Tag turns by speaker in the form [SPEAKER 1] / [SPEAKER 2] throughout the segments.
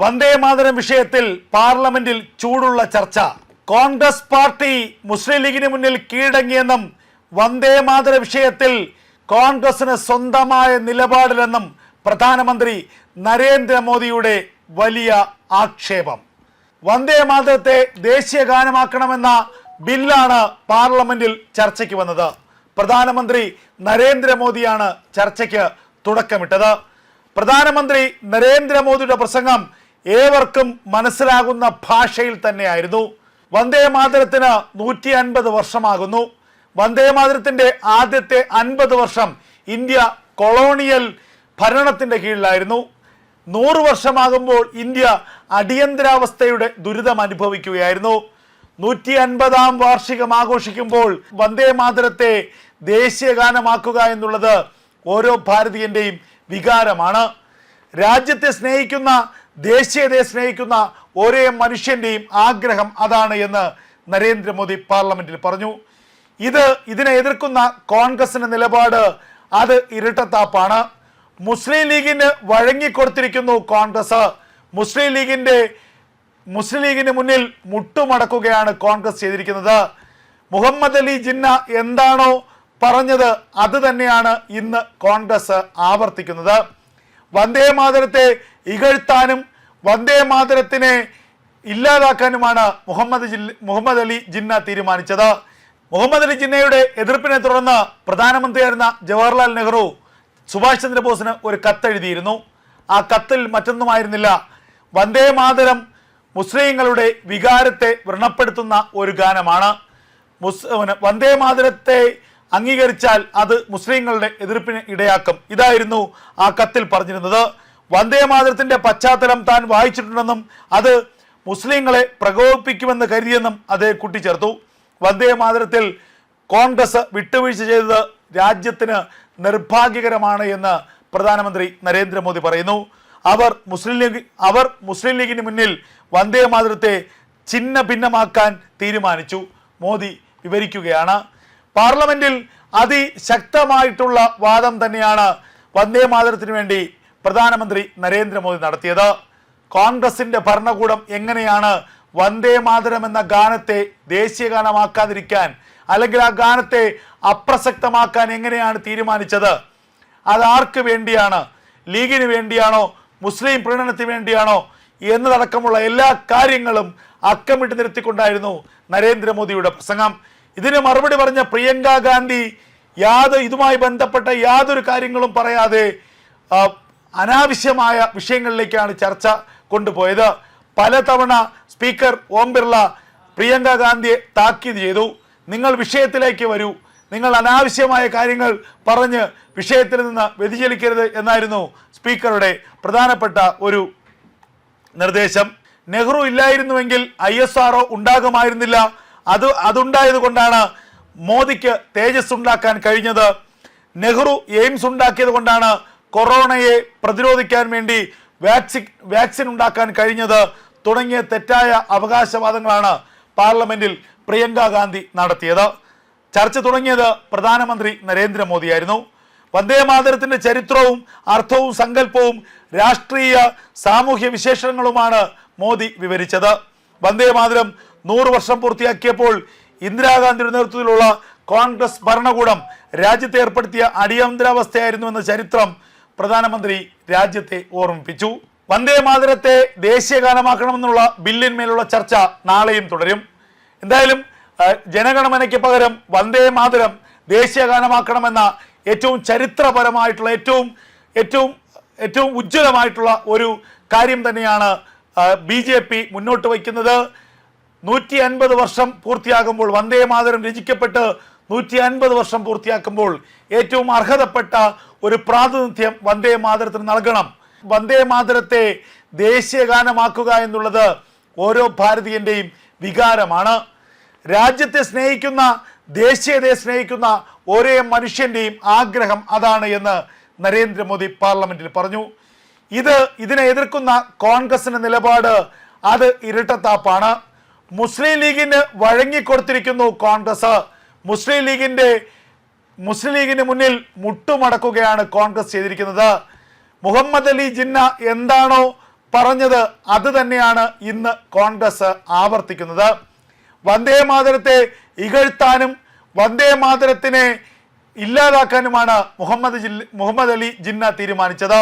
[SPEAKER 1] വന്ദേ മാതരം വിഷയത്തിൽ പാർലമെന്റിൽ ചൂടുള്ള ചർച്ച. കോൺഗ്രസ് പാർട്ടി മുസ്ലിം ലീഗിന് മുന്നിൽ കീഴടങ്ങിയെന്നും വന്ദേ മാതര വിഷയത്തിൽ കോൺഗ്രസിന് സ്വന്തമായ നിലപാടിലെന്നും പ്രധാനമന്ത്രി നരേന്ദ്രമോദിയുടെ വലിയ ആക്ഷേപം. വന്ദേ മാതരത്തെ ദേശീയ ഗാനമാക്കണമെന്ന ബില്ലാണ് പാർലമെന്റിൽ ചർച്ചയ്ക്ക് വന്നത്. പ്രധാനമന്ത്രി നരേന്ദ്രമോദിയാണ് ചർച്ചയ്ക്ക് തുടക്കമിട്ടത്. പ്രധാനമന്ത്രി നരേന്ദ്രമോദിയുടെ പ്രസംഗം ഏവർക്കും മനസ്സിലാകുന്ന ഭാഷയിൽ തന്നെയായിരുന്നു. വന്ദേ മാതരത്തിന് നൂറ്റി അൻപത് വർഷമാകുന്നു. വന്ദേ മാതരത്തിന്റെ ആദ്യത്തെ അൻപത് വർഷം ഇന്ത്യ കൊളോണിയൽ ഭരണത്തിന്റെ കീഴിലായിരുന്നു. നൂറ് വർഷമാകുമ്പോൾ ഇന്ത്യ അടിയന്തരാവസ്ഥയുടെ ദുരിതം അനുഭവിക്കുകയായിരുന്നു. നൂറ്റി അൻപതാം വാർഷികം ആഘോഷിക്കുമ്പോൾ വന്ദേ മാതരത്തെ ദേശീയ ഗാനമാക്കുക എന്നുള്ളത് ഓരോ ഭാരതീയന്റെയും വികാരമാണ്. രാജ്യത്തെ സ്നേഹിക്കുന്ന ദേശീയതയെ സ്നേഹിക്കുന്ന ഒരേ മനുഷ്യന്റെയും ആഗ്രഹം അതാണ് എന്ന് നരേന്ദ്രമോദി പാർലമെന്റിൽ പറഞ്ഞു. ഇത് ഇതിനെ എതിർക്കുന്ന കോൺഗ്രസിന്റെ നിലപാട് അത് ഇരട്ടത്താപ്പാണ്. മുസ്ലിം ലീഗിന് വഴങ്ങിക്കൊടുത്തിരിക്കുന്നു കോൺഗ്രസ്. മുസ്ലിം ലീഗിന്റെ മുസ്ലിം ലീഗിന് മുന്നിൽ മുട്ടുമടക്കുകയാണ് കോൺഗ്രസ് ചെയ്തിരിക്കുന്നത്. മുഹമ്മദ് അലി ജിന്ന എന്താണോ പറഞ്ഞത് അത് തന്നെയാണ് ഇന്ന് കോൺഗ്രസ് ആവർത്തിക്കുന്നത്. വന്ദേ മാതരത്തെ ഇകഴ്ത്താനും വന്ദേ മാതരത്തിനെ ഇല്ലാതാക്കാനുമാണ് മുഹമ്മദ് മുഹമ്മദ് അലി ജിന്ന തീരുമാനിച്ചത്. മുഹമ്മദ് അലി ജിന്നയുടെ എതിർപ്പിനെ തുടർന്ന് പ്രധാനമന്ത്രിയായിരുന്ന ജവഹർലാൽ നെഹ്റു സുഭാഷ് ചന്ദ്രബോസിന് ഒരു കത്തെഴുതിയിരുന്നു. ആ കത്തിൽ മറ്റൊന്നുമായിരുന്നില്ല. വന്ദേ മാതരം മുസ്ലിങ്ങളുടെ വികാരത്തെ വ്രണപ്പെടുത്തുന്ന ഒരു ഗാനമാണ്. മുസ് വന്ദേ മാതരത്തെ അംഗീകരിച്ചാൽ അത് മുസ്ലിങ്ങളുടെ എതിർപ്പിന് ഇടയാക്കും. ഇതായിരുന്നു ആ കത്തിൽ പറഞ്ഞിരുന്നത്. വന്ദേ മാതരത്തിന്റെ പശ്ചാത്തലം താൻ വായിച്ചിട്ടുണ്ടെന്നും അത് മുസ്ലിങ്ങളെ പ്രകോപിപ്പിക്കുമെന്ന് കരുതിയെന്നും അദ്ദേഹം കൂട്ടിച്ചേർത്തു വന്ദേ മാതരത്തിൽ കോൺഗ്രസ് വിട്ടുവീഴ്ച ചെയ്തത് രാജ്യത്തിന് നിർഭാഗ്യകരമാണ് എന്ന് പ്രധാനമന്ത്രി നരേന്ദ്രമോദി പറയുന്നു. അവർ മുസ്ലിം ലീഗ് അവർ മുസ്ലിം ലീഗിന് മുന്നിൽ വന്ദേ മാതരത്തെ ഛിന്ന ഭിന്നമാക്കാൻ തീരുമാനിച്ചു. മോദി വിവരിക്കുകയാണ്. പാർലമെന്റിൽ അതിശക്തമായിട്ടുള്ള വാദം തന്നെയാണ് വന്ദേ മാതരത്തിന് വേണ്ടി പ്രധാനമന്ത്രി നരേന്ദ്രമോദി നടത്തിയത്. കോൺഗ്രസിന്റെ ഭരണകൂടം എങ്ങനെയാണ് വന്ദേ മാതരം എന്ന ഗാനത്തെ ദേശീയ ഗാനമാക്കാതിരിക്കാൻ അല്ലെങ്കിൽ ആ ഗാനത്തെ അപ്രസക്തമാക്കാൻ എങ്ങനെയാണ് തീരുമാനിച്ചത്? അത് ആർക്ക് വേണ്ടിയാണ്? ലീഗിന് വേണ്ടിയാണോ? മുസ്ലിം പ്രീണനത്തിന് വേണ്ടിയാണോ? എന്നതടക്കമുള്ള എല്ലാ കാര്യങ്ങളും അക്കമിട്ട് നിരത്തിക്കൊണ്ടായിരുന്നു നരേന്ദ്രമോദിയുടെ പ്രസംഗം. ഇതിന് മറുപടി പറഞ്ഞ പ്രിയങ്ക ഗാന്ധി യാതൊരു ഇതുമായി ബന്ധപ്പെട്ട യാതൊരു കാര്യങ്ങളും പറയാതെ അനാവശ്യമായ വിഷയങ്ങളിലേക്കാണ് ചർച്ച കൊണ്ടുപോയത്. പലതവണ സ്പീക്കർ ഓം ബിർള പ്രിയങ്ക ഗാന്ധിയെ താക്കീത് ചെയ്തു. നിങ്ങൾ വിഷയത്തിലേക്ക് വരൂ. നിങ്ങൾ അനാവശ്യമായ കാര്യങ്ങൾ പറഞ്ഞ് വിഷയത്തിൽ നിന്ന് വ്യതിചലിക്കരുത് എന്നായിരുന്നു സ്പീക്കറുടെ പ്രധാനപ്പെട്ട ഒരു നിർദ്ദേശം. നെഹ്റു ഇല്ലായിരുന്നുവെങ്കിൽ ഐ എസ് ആർഒ ഉണ്ടാകുമായിരുന്നില്ല. അത് അതുണ്ടായത് കൊണ്ടാണ് മോദിക്ക് തേജസ് ഉണ്ടാക്കാൻ കഴിഞ്ഞത്. നെഹ്റു എയിംസ് ഉണ്ടാക്കിയത് കൊണ്ടാണ് കൊറോണയെ പ്രതിരോധിക്കാൻ വേണ്ടി വാക്സിൻ വാക്സിൻ ഉണ്ടാക്കാൻ കഴിഞ്ഞത് തുടങ്ങിയ തെറ്റായ അവകാശവാദങ്ങളാണ് പാർലമെന്റിൽ പ്രിയങ്ക ഗാന്ധി നടത്തിയത്. ചർച്ച തുടങ്ങിയത് പ്രധാനമന്ത്രി നരേന്ദ്രമോദിയായിരുന്നു. വന്ദേമാതരത്തിന്റെ ചരിത്രവും അർത്ഥവും സങ്കല്പവും രാഷ്ട്രീയ സാമൂഹ്യ വിശേഷങ്ങളുമാണ് മോദി വിവരിച്ചത്. വന്ദേമാതരം നൂറ് വർഷം പൂർത്തിയാക്കിയപ്പോൾ ഇന്ദിരാഗാന്ധിയുടെ നേതൃത്വത്തിലുള്ള കോൺഗ്രസ് ഭരണകൂടം രാജ്യത്തെ ഏർപ്പെടുത്തിയ അടിയന്തരാവസ്ഥയായിരുന്നുവെന്ന ചരിത്രം പ്രധാനമന്ത്രി രാജ്യത്തെ ഓർമ്മിപ്പിച്ചു. വന്ദേ മാതരത്തെ ദേശീയഗാനമാക്കണമെന്നുള്ള ബില്ലിന്മേലുള്ള ചർച്ച നാളെയും തുടരും. എന്തായാലും ജനഗണമനയ്ക്ക് പകരം വന്ദേ മാതരം ദേശീയഗാനമാക്കണമെന്ന ഏറ്റവും ചരിത്രപരമായിട്ടുള്ള ഏറ്റവും ഏറ്റവും ഏറ്റവും ഉജ്ജ്വലമായിട്ടുള്ള ഒരു കാര്യം തന്നെയാണ് ബി ജെ പി മുന്നോട്ട് വയ്ക്കുന്നത്. നൂറ്റി അൻപത് വർഷം പൂർത്തിയാകുമ്പോൾ വന്ദേ മാതരം രചിക്കപ്പെട്ട് നൂറ്റി അൻപത് വർഷം പൂർത്തിയാക്കുമ്പോൾ ഏറ്റവും അർഹതപ്പെട്ട ഒരു പ്രാതിനിധ്യം വന്ദേ മാതരത്തിന് നൽകണം. വന്ദേ മാതരത്തെ ദേശീയ ഗാനമാക്കുക എന്നുള്ളത് ഓരോ ഭാരതീയന്റെയും വികാരമാണ്. രാജ്യത്തെ സ്നേഹിക്കുന്ന ദേശീയതയെ സ്നേഹിക്കുന്ന ഓരോ മനുഷ്യന്റെയും ആഗ്രഹം അതാണ് എന്ന് നരേന്ദ്രമോദി പാർലമെന്റിൽ പറഞ്ഞു. ഇത് ഇതിനെ എതിർക്കുന്ന കോൺഗ്രസിന്റെ നിലപാട് അത് ഇരട്ടത്താപ്പാണ്. മുസ്ലിം ലീഗിന് വഴങ്ങിക്കൊടുത്തിരിക്കുന്നു കോൺഗ്രസ്. മുസ്ലിം ലീഗിന്റെ മുസ്ലിം ലീഗിന് മുന്നിൽ മുട്ടുമടക്കുകയാണ് കോൺഗ്രസ് ചെയ്തിരിക്കുന്നത്. മുഹമ്മദ് അലി ജിന്ന എന്താണോ പറഞ്ഞത് അത് തന്നെയാണ് ഇന്ന് കോൺഗ്രസ് ആവർത്തിക്കുന്നത്. വന്ദേ മാതരത്തെ ഇകഴ്ത്താനും വന്ദേ മാതരത്തിനെ ഇല്ലാതാക്കാനുമാണ് മുഹമ്മദ് മുഹമ്മദ് അലി ജിന്ന തീരുമാനിച്ചത്.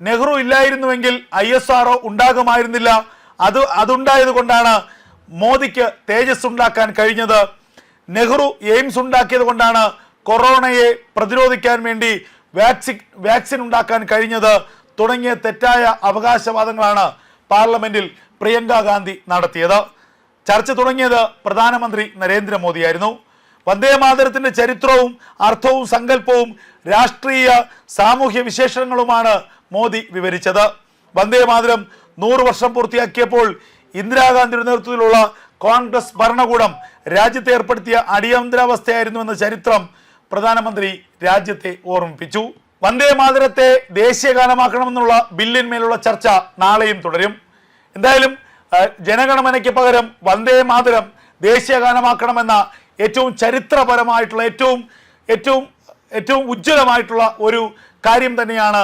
[SPEAKER 1] നെഹ്റു ഇല്ലായിരുന്നുവെങ്കിൽ ഐ എസ് ആർ ഉണ്ടാകുമായിരുന്നില്ല. അത് അതുണ്ടായത് കൊണ്ടാണ് മോദിക്ക് തേജസ് ഉണ്ടാക്കാൻ കഴിഞ്ഞത്. നെഹ്റു എയിംസ് ഉണ്ടാക്കിയത് കൊണ്ടാണ് കൊറോണയെ പ്രതിരോധിക്കാൻ വേണ്ടി വാക്സിൻ വാക്സിൻ ഉണ്ടാക്കാൻ കഴിഞ്ഞത്. തുടങ്ങിയ തെറ്റായ അവകാശവാദങ്ങളാണ് പാർലമെന്റിൽ പ്രിയങ്ക ഗാന്ധി നടത്തിയത്. ചർച്ച തുടങ്ങിയത് പ്രധാനമന്ത്രി നരേന്ദ്രമോദിയായിരുന്നു. വന്ദേ മാതരത്തിന്റെ ചരിത്രവും അർത്ഥവും സങ്കല്പവും രാഷ്ട്രീയ സാമൂഹ്യ വിശേഷങ്ങളുമാണ് മോദി വിവരിച്ചത്. വന്ദേ മാതരം നൂറ് വർഷം പൂർത്തിയാക്കിയപ്പോൾ ഇന്ദിരാഗാന്ധിയുടെ നേതൃത്വത്തിലുള്ള കോൺഗ്രസ് ഭരണകൂടം രാജ്യത്തെ ഏർപ്പെടുത്തിയ അടിയന്തരാവസ്ഥയായിരുന്നു എന്ന ചരിത്രം പ്രധാനമന്ത്രി രാജ്യത്തെ ഓർമ്മിപ്പിച്ചു. വന്ദേ മാതരത്തെ ദേശീയ ഗാനമാക്കണമെന്നുള്ള ബില്ലിന്മേലുള്ള ചർച്ച നാളെയും തുടരും. എന്തായാലും ജനഗണമനയ്ക്ക് പകരം വന്ദേ മാതരം ദേശീയ ഗാനമാക്കണമെന്ന ഏറ്റവും ചരിത്രപരമായിട്ടുള്ള ഏറ്റവും ഏറ്റവും ഏറ്റവും ഉജ്ജ്വലമായിട്ടുള്ള ഒരു കാര്യം തന്നെയാണ്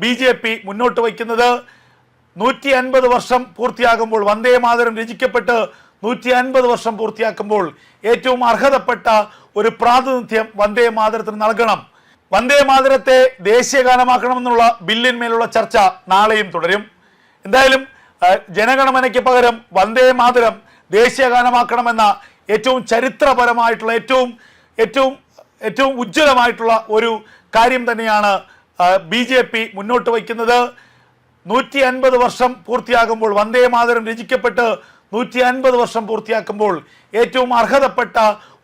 [SPEAKER 1] ബി ജെ പി മുന്നോട്ട് വയ്ക്കുന്നത്. നൂറ്റി അൻപത് വർഷം പൂർത്തിയാകുമ്പോൾ വന്ദേ മാതരം രചിക്കപ്പെട്ട് നൂറ്റി അൻപത് വർഷം പൂർത്തിയാക്കുമ്പോൾ ഏറ്റവും അർഹതപ്പെട്ട ഒരു പ്രാതിനിധ്യം വന്ദേ മാതരത്തിന് നൽകണം. വന്ദേ മാതരത്തെ ദേശീയ ഗാനമാക്കണമെന്നുള്ള ബില്ലിന്മേലുള്ള ചർച്ച നാളെയും തുടരും. എന്തായാലും ജനഗണമനയ്ക്ക് പകരം വന്ദേ മാതരം ദേശീയ ഗാനമാക്കണമെന്ന ഏറ്റവും ചരിത്രപരമായിട്ടുള്ള ഏറ്റവും ഏറ്റവും ഏറ്റവും ഉജ്ജ്വലമായിട്ടുള്ള ഒരു കാര്യം തന്നെയാണ് ബി ജെ പി മുന്നോട്ട് വയ്ക്കുന്നത്. നൂറ്റി അൻപത് വർഷം പൂർത്തിയാകുമ്പോൾ വന്ദേ മാതരം രചിക്കപ്പെട്ട് നൂറ്റി അൻപത് വർഷം പൂർത്തിയാക്കുമ്പോൾ ഏറ്റവും അർഹതപ്പെട്ട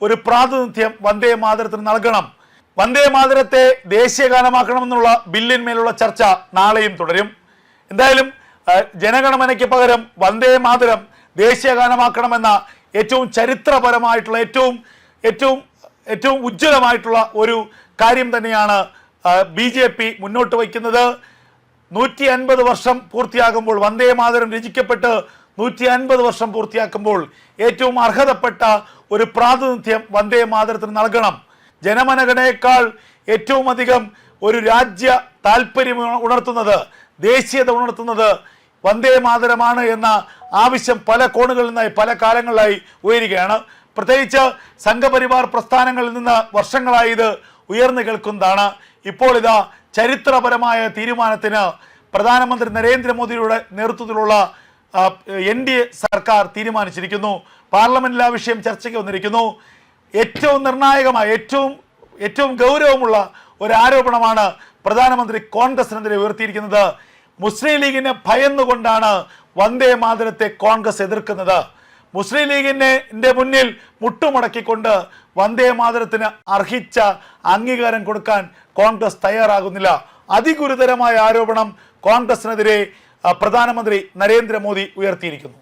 [SPEAKER 1] ഒരു പ്രാതിനിധ്യം വന്ദേ മാതരത്തിന് നൽകണം. വന്ദേ മാതരത്തെ ദേശീയ ഗാനമാക്കണമെന്നുള്ള ബില്ലിന്മേലുള്ള ചർച്ച നാളെയും തുടരും. എന്തായാലും ജനഗണമനയ്ക്ക് പകരം വന്ദേ മാതരം ദേശീയ ഗാനമാക്കണമെന്ന ഏറ്റവും ചരിത്രപരമായിട്ടുള്ള ഏറ്റവും ഏറ്റവും ഏറ്റവും ഉജ്ജ്വലമായിട്ടുള്ള ഒരു കാര്യം തന്നെയാണ് ബി ജെ പി മുന്നോട്ട് വയ്ക്കുന്നത്. നൂറ്റി അൻപത് വർഷം പൂർത്തിയാകുമ്പോൾ വന്ദേ മാതരം രചിക്കപ്പെട്ട് നൂറ്റി അൻപത് വർഷം പൂർത്തിയാക്കുമ്പോൾ ഏറ്റവും അർഹതപ്പെട്ട ഒരു പ്രാതിനിധ്യം വന്ദേ മാതരത്തിന് നൽകണം. ജനമനഗണയേക്കാൾ ഏറ്റവും അധികം ഒരു രാജ്യ താല്പര്യം ഉണർത്തുന്നത് ദേശീയത ഉണർത്തുന്നത് വന്ദേ മാതരമാണ് എന്ന ആവശ്യം പല കോണുകളിൽ നിന്നായി പല കാലങ്ങളിലായി ഉയരുകയാണ്. പ്രത്യേകിച്ച് സംഘപരിവാർ പ്രസ്ഥാനങ്ങളിൽ നിന്ന് വർഷങ്ങളായി ഇത് ഉയർന്നു കേൾക്കുന്നതാണ്. ഇപ്പോൾ ഇതാ ചരിത്രപരമായ തീരുമാനത്തിന് പ്രധാനമന്ത്രി നരേന്ദ്രമോദിയുടെ നേതൃത്വത്തിലുള്ള എൻ ഡി എ സർക്കാർ തീരുമാനിച്ചിരിക്കുന്നു. പാർലമെന്റിൽ ആ വിഷയം ചർച്ചയ്ക്ക് വന്നിരിക്കുന്നു. ഏറ്റവും നിർണായകമായ ഏറ്റവും ഏറ്റവും ഗൗരവമുള്ള ഒരു ആരോപണമാണ് പ്രധാനമന്ത്രി കോൺഗ്രസിനെതിരെ ഉയർത്തിയിരിക്കുന്നത്. മുസ്ലിം ലീഗിനെ ഭയന്നുകൊണ്ടാണ് വന്ദേ മാതരത്തെ കോൺഗ്രസ് എതിർക്കുന്നത്. മുസ്ലിം ലീഗിന്റെ മുന്നിൽ മുട്ടുമടക്കിക്കൊണ്ട് വന്ദേ മാതരത്തിന് അർഹിച്ച അംഗീകാരം കൊടുക്കാൻ കോൺഗ്രസ് തയ്യാറാകുന്നില്ല. അതിഗുരുതരമായ ആരോപണം കോൺഗ്രസിനെതിരെ പ്രധാനമന്ത്രി നരേന്ദ്രമോദി ഉയർത്തിയിരിക്കുന്നു.